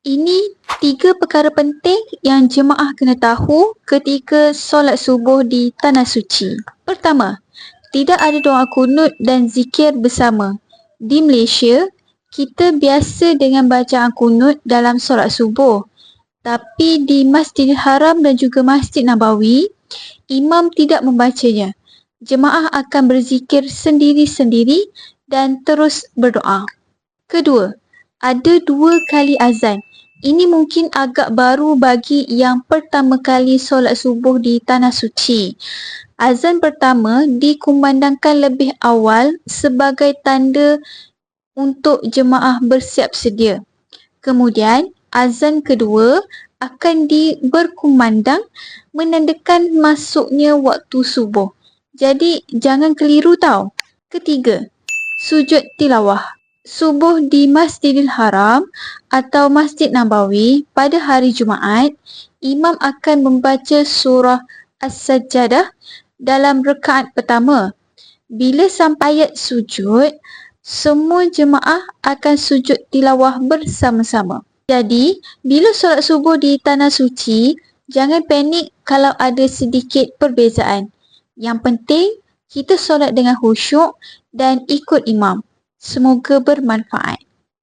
Ini tiga perkara penting yang jemaah kena tahu ketika solat subuh di Tanah Suci. Pertama, tidak ada doa kunut dan zikir bersama. Di Malaysia, kita biasa dengan bacaan kunut dalam solat subuh. Tapi di Masjidil Haram dan juga Masjid Nabawi, imam tidak membacanya. Jemaah akan berzikir sendiri-sendiri dan terus berdoa. Kedua, ada dua kali azan. Ini mungkin agak baru bagi yang pertama kali solat subuh di Tanah Suci. Azan pertama dikumandangkan lebih awal sebagai tanda untuk jemaah bersiap sedia. Kemudian, azan kedua akan diberkumandang menandakan masuknya waktu subuh. Jadi, jangan keliru tau. Ketiga, sujud tilawah subuh di Masjidil Haram atau Masjid Nabawi pada hari Jumaat, imam akan membaca surah As-Sajdah dalam rekaat pertama. Bila sampai ayat sujud, semua jemaah akan sujud tilawah bersama-sama. Jadi, bila solat subuh di Tanah Suci, jangan panik kalau ada sedikit perbezaan. Yang penting, kita solat dengan khusyuk dan ikut imam. Semoga bermanfaat.